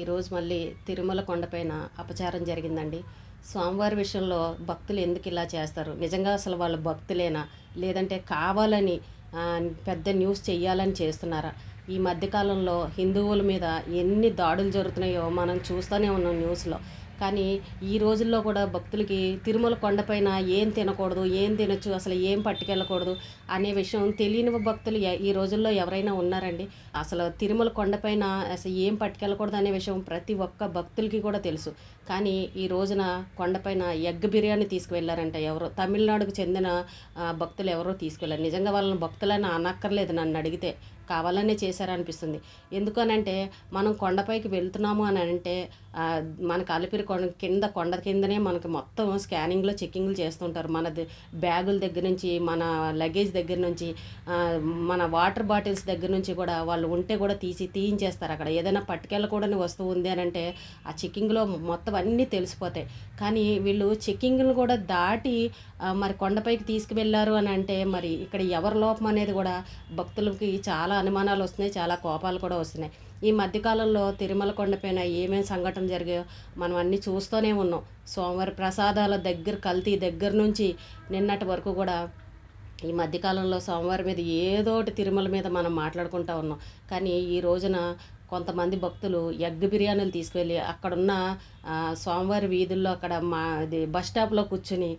ఈరోజు మళ్ళీ తిరుమల కొండపైన అపచారం జరిగిందండి. స్వామివారి విషయంలో భక్తులు ఎందుకు ఇలా చేస్తారు? నిజంగా అసలు వాళ్ళు భక్తులేనా? లేదంటే కావాలని పెద్ద న్యూస్ చేయాలని చేస్తున్నారా? ఈ మధ్యకాలంలో హిందువుల మీద ఎన్ని దాడులు జరుగుతున్నాయో మనం చూస్తూనే ఉన్నాం న్యూస్లో. కానీ ఈ రోజుల్లో కూడా భక్తులకి తిరుమల కొండపైన ఏం తినకూడదు ఏం తినొచ్చు అసలు ఏం పట్టుకెళ్ళకూడదు అనే విషయం తెలియని భక్తులు ఈ రోజుల్లో ఎవరైనా ఉన్నారండి. అసలు తిరుమల కొండపైన అసలు ఏం పట్టుకెళ్ళకూడదు అనే విషయం ప్రతి ఒక్క భక్తులకి కూడా తెలుసు. కానీ ఈ రోజున కొండపైన ఎగ్ బిర్యానీ తీసుకువెళ్ళారంట ఎవరో తమిళనాడుకు చెందిన భక్తులు ఎవరో తీసుకెళ్ళారు నిజంగా వాళ్ళని భక్తులని అనక్కర్లేదు నన్ను అడిగితే. కావాలనే చేశారనిపిస్తుంది. ఎందుకనంటే మనం కొండపైకి వెళ్తున్నాము అని అంటే మన మనకు అలిపిరి కొండ కింద కొండ కిందనే మనకి మొత్తం స్కానింగ్లో చెక్కింగ్లు చేస్తుంటారు. మన బ్యాగుల దగ్గర నుంచి మన లగేజ్ దగ్గర నుంచి మన వాటర్ బాటిల్స్ దగ్గర నుంచి కూడా వాళ్ళు ఉంటే కూడా తీసి తీయించేస్తారు అక్కడ. ఏదైనా పట్టుకెళ్ళకూడని వస్తువు ఉంది అని అంటే ఆ చెక్కింగ్లో మొత్తం అన్నీ తెలిసిపోతాయి. కానీ వీళ్ళు చెక్కింగ్లు కూడా దాటి మరి కొండపైకి తీసుకువెళ్ళారు అని అంటే మరి ఇక్కడ ఎవరి లోపం అనేది కూడా భక్తులకి చాలా అనుమానాలు వస్తున్నాయి చాలా కోపాలు కూడా వస్తున్నాయి. ఈ మధ్యకాలంలో తిరుమల కొండపైన ఏమేమి సంఘటన జరిగాయో మనం అన్నీ చూస్తూనే ఉన్నాం. సోమవారి ప్రసాదాల దగ్గర కల్తీ దగ్గర నుంచి నిన్నటి వరకు కూడా ఈ మధ్యకాలంలో సోమవారం మీద ఏదో ఒకటి తిరుమల మీద మనం మాట్లాడుకుంటా ఉన్నాం. కానీ ఈ రోజున కొంతమంది భక్తులు ఎగ్ బిర్యానీలు తీసుకువెళ్ళి అక్కడున్న సోమవారి వీధుల్లో అక్కడ మా ఇది బస్ స్టాప్లో కూర్చుని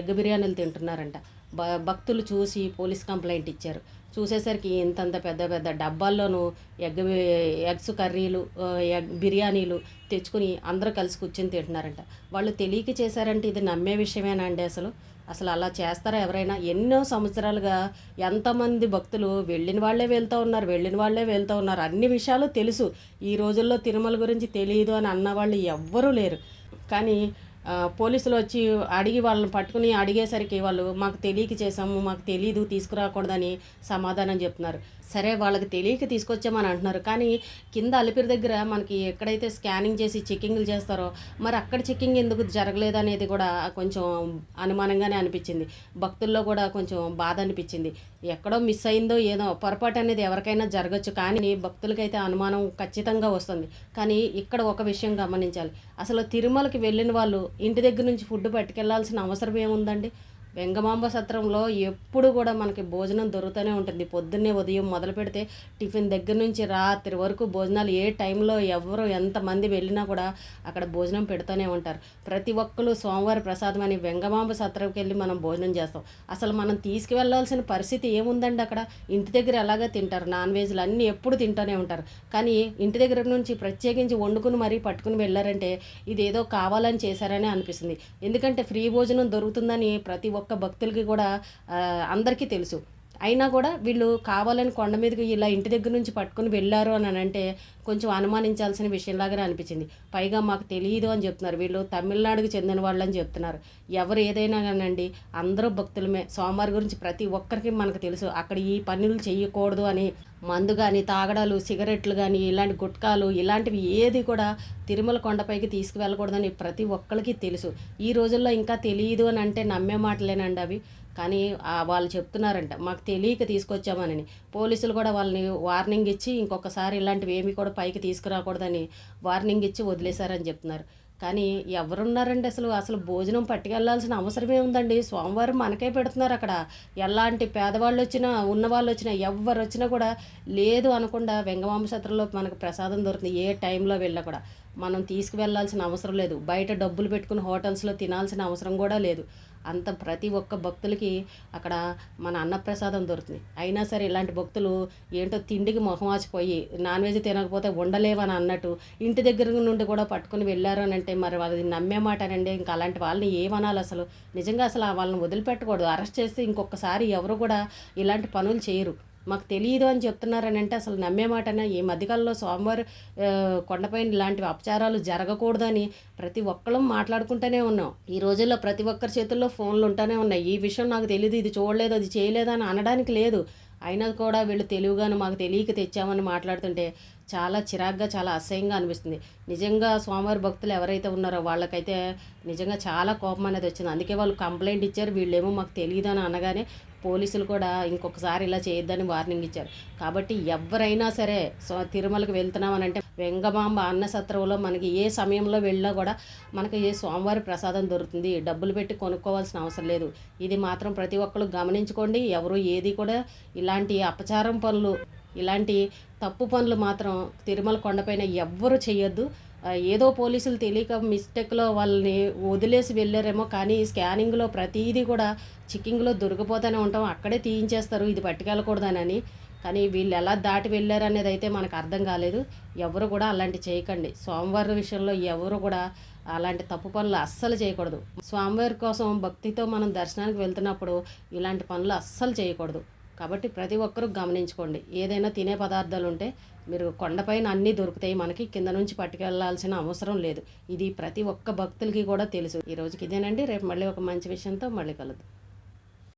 ఎగ్ బిర్యానీలు తింటున్నారంట. భ భక్తులు చూసి పోలీస్ కంప్లైంట్ ఇచ్చారు. చూసేసరికి ఇంతంత పెద్ద పెద్ద డబ్బాల్లోనూ ఎగ్ ఎగ్స్ కర్రీలు ఎగ్ బిర్యానీలు తెచ్చుకుని అందరూ కలిసి కూర్చొని తింటున్నారంట. వాళ్ళు తెలియక చేశారంటే ఇది నమ్మే విషయమేనా అండి అసలు? అసలు అలా చేస్తారా ఎవరైనా? ఎన్నో సంవత్సరాలుగా ఎంతమంది భక్తులు వెళ్ళిన వాళ్ళే వెళ్తూ ఉన్నారు వెళ్ళిన వాళ్ళే వెళ్తూ ఉన్నారు. అన్ని విషయాలు తెలుసు. ఈ రోజుల్లో తిరుమల గురించి తెలియదు అని అన్న వాళ్ళు ఎవ్వరూ లేరు. కానీ పోలీసులు వచ్చి అడిగి వాళ్ళని పట్టుకుని అడిగేసరికి వాళ్ళు మాకు తెలియక చేసాము మాకు తెలియదు తీసుకురాకూడదని సమాధానం చెప్తున్నారు. సరే వాళ్ళకి తెలియక తీసుకొచ్చామని అంటున్నారు. కానీ కింద అలిపిరి దగ్గర మనకి ఎక్కడైతే స్కానింగ్ చేసి చెక్కింగ్లు చేస్తారో మరి అక్కడ చెక్కింగ్ ఎందుకు జరగలేదు అనేది కూడా కొంచెం అనుమానంగానే అనిపించింది. భక్తుల్లో కూడా కొంచెం బాధ అనిపించింది. ఎక్కడో మిస్ అయిందో ఏదో పొరపాటు అనేది ఎవరికైనా జరగచ్చు కానీ భక్తులకైతే అనుమానం ఖచ్చితంగా వస్తుంది. కానీ ఇక్కడ ఒక విషయం గమనించాలి. అసలు తిరుమలకి వెళ్ళిన వాళ్ళు ఇంటి దగ్గర నుంచి ఫుడ్ పట్టుకెళ్ళాల్సిన అవసరం ఏముందండి? వెంగమాంబ సత్రంలో ఎప్పుడు కూడా మనకి భోజనం దొరుకుతూనే ఉంటుంది. పొద్దున్నే ఉదయం మొదలు పెడితే టిఫిన్ దగ్గర నుంచి రాత్రి వరకు భోజనాలు ఏ టైంలో ఎవరు ఎంతమంది వెళ్ళినా కూడా అక్కడ భోజనం పెడుతూనే ఉంటారు. ప్రతి ఒక్కరు సోమవారి ప్రసాదం అని వెంగమాంబ సత్రంకి వెళ్ళి మనం భోజనం చేస్తాం. అసలు మనం తీసుకువెళ్ళాల్సిన పరిస్థితి ఏముందండి అక్కడ? ఇంటి దగ్గర ఎలాగా తింటారు? నాన్ వెజ్లు అన్నీ ఎప్పుడు తింటూనే ఉంటారు. కానీ ఇంటి దగ్గర నుంచి ప్రత్యేకించి వండుకుని మరీ పట్టుకుని వెళ్ళారంటే ఇది ఏదో కావాలని చేశారని అనిపిస్తుంది. ఎందుకంటే ఫ్రీ భోజనం దొరుకుతుందని ప్రతి ఒక్క ఒక్క భక్తులకి కూడా అందరికీ తెలుసు. అయినా కూడా వీళ్ళు కావాలని కొండ మీదకి ఇలా ఇంటి దగ్గర నుంచి పట్టుకుని వెళ్ళారు అని అంటే కొంచెం అనుమానించాల్సిన విషయంలాగానే అనిపించింది. పైగా మాకు తెలియదు అని చెప్తున్నారు. వీళ్ళు తమిళనాడుకి చెందిన వాళ్ళు అని చెప్తున్నారు. ఎవరు ఏదైనా కానండి అందరూ భక్తులమే. సోమవారి గురించి ప్రతి ఒక్కరికి మనకు తెలుసు. అక్కడ ఈ పనులు చేయకూడదు అని మందు కానీ తాగడాలు సిగరెట్లు కానీ ఇలాంటి గుట్కాలు ఇలాంటివి ఏది కూడా తిరుమల కొండపైకి తీసుకువెళ్ళకూడదని ప్రతి ఒక్కరికి తెలుసు. ఈ రోజుల్లో ఇంకా తెలియదు అని అంటే నమ్మే మాటలేనండి అవి. కానీ వాళ్ళు చెప్తున్నారంట మాకు తెలియక తీసుకొచ్చామని పోలీసులు కూడా వాళ్ళని వార్నింగ్ ఇచ్చి ఇంకొకసారి ఇలాంటివి ఏమి కూడా పైకి తీసుకురాకూడదని వార్నింగ్ ఇచ్చి వదిలేశారని చెప్తున్నారు. కానీ ఎవరున్నారండి అసలు? అసలు భోజనం పట్టుకెళ్ళాల్సిన అవసరమే ఉందండి. సోమవారం మనకే పెడుతున్నారు అక్కడ. ఎలాంటి పేదవాళ్ళు వచ్చినా ఉన్నవాళ్ళు వచ్చినా ఎవరు వచ్చినా కూడా లేదు అనకుండా వెంగమాంబ సత్రంలో మనకు ప్రసాదం దొరుకుతుంది ఏ టైంలో వెళ్ళా కూడా. మనం తీసుకువెళ్ళాల్సిన అవసరం లేదు. బయట డబ్బులు పెట్టుకుని హోటల్స్లో తినాల్సిన అవసరం కూడా లేదు. అంత ప్రతి ఒక్క భక్తులకి అక్కడ మన అన్నప్రసాదం దొరుకుతుంది. అయినా సరే ఇలాంటి భక్తులు ఏంటో తిండికి మొహం ఆచిపోయి నాన్ వెజ్ తినకపోతే ఉండలేవని అన్నట్టు ఇంటి దగ్గర నుండి కూడా పట్టుకుని వెళ్ళారు అని అంటే మరి వాళ్ళది నమ్మే మాటనండి ఇంకా అలాంటి వాళ్ళని ఏమనాలి అసలు? నిజంగా అసలు వాళ్ళని వదిలిపెట్టకూడదు. అరెస్ట్ చేస్తే ఇంకొకసారి ఎవరు కూడా ఇలాంటి పనులు చేయరు. మాకు తెలియదు అని చెప్తున్నారని అంటే అసలు నమ్మే మాటనా. ఈ మధ్యకాలంలో సోమవారం కొండపైన ఇలాంటివి అపచారాలు జరగకూడదని ప్రతి ఒక్కళ్ళం మాట్లాడుకుంటూనే ఉన్నాం. ఈ రోజుల్లో ప్రతి ఒక్కరి చేతుల్లో ఫోన్లు ఉంటూనే ఉన్నాయి. ఈ విషయం నాకు తెలియదు ఇది చూడలేదు అది చేయలేదు అని అనడానికి లేదు. అయినా కూడా వీళ్ళు తెలివిగాను మాకు తెలియక తెచ్చామని మాట్లాడుతుంటే చాలా చిరాగ్గా చాలా అసహ్యంగా అనిపిస్తుంది. నిజంగా స్వామివారి భక్తులు ఎవరైతే ఉన్నారో వాళ్ళకైతే నిజంగా చాలా కోపం అనేది వచ్చింది. అందుకే వాళ్ళు కంప్లైంట్ ఇచ్చారు. వీళ్ళేమో మాకు తెలియదు అని అనగానే పోలీసులు కూడా ఇంకొకసారి ఇలా చేయొద్దని వార్నింగ్ ఇచ్చారు. కాబట్టి ఎవరైనా సరే సో తిరుమలకి వెళ్తున్నామనంటే వెంగబాంబ వెంగమాంబ అన్న సత్రంలో మనకి ఏ సమయంలో వెళ్ళినా కూడా మనకి ఏ సోమవారి ప్రసాదం దొరుకుతుంది డబ్బులు పెట్టి కొనుక్కోవాల్సిన అవసరం లేదు. ఇది మాత్రం ప్రతి ఒక్కరు గమనించుకోండి. ఎవరు ఏది కూడా ఇలాంటి అపచారం పనులు ఇలాంటి తప్పు పనులు మాత్రం తిరుమల కొండపైన ఎవ్వరు చేయొద్దు. ఏదో పోలీసులు తెలియక మిస్టేక్లో వాళ్ళని వదిలేసి వెళ్ళారేమో కానీ స్కానింగ్లో ప్రతిదీ కూడా చిక్కింగ్లో దొరికిపోతూనే ఉంటాం. అక్కడే తీయించేస్తారు ఇది పట్టుకెళ్ళకూడదనని. కానీ వీళ్ళు ఎలా దాటి వెళ్ళారు అనేది అయితే మనకు అర్థం కాలేదు. ఎవరు కూడా అలాంటి చేయకండి. సోమవారం విషయంలో ఎవరు కూడా అలాంటి తప్పు పనులు అస్సలు చేయకూడదు. స్వామివారి కోసం భక్తితో మనం దర్శనానికి వెళ్తున్నప్పుడు ఇలాంటి పనులు అస్సలు చేయకూడదు. కాబట్టి ప్రతి ఒక్కరూ గమనించుకోండి. ఏదైనా తినే పదార్థాలు ఉంటే మీరు కొండపైన అన్నీ దొరుకుతాయి మనకి కింద నుంచి పట్టుకెళ్ళాల్సిన అవసరం లేదు. ఇది ప్రతి ఒక్క భక్తులకి కూడా తెలుసు. ఈ రోజుకి ఇదేనండి. రేపు మళ్ళీ ఒక మంచి విషయంతో మళ్ళీ కలుద్దాం.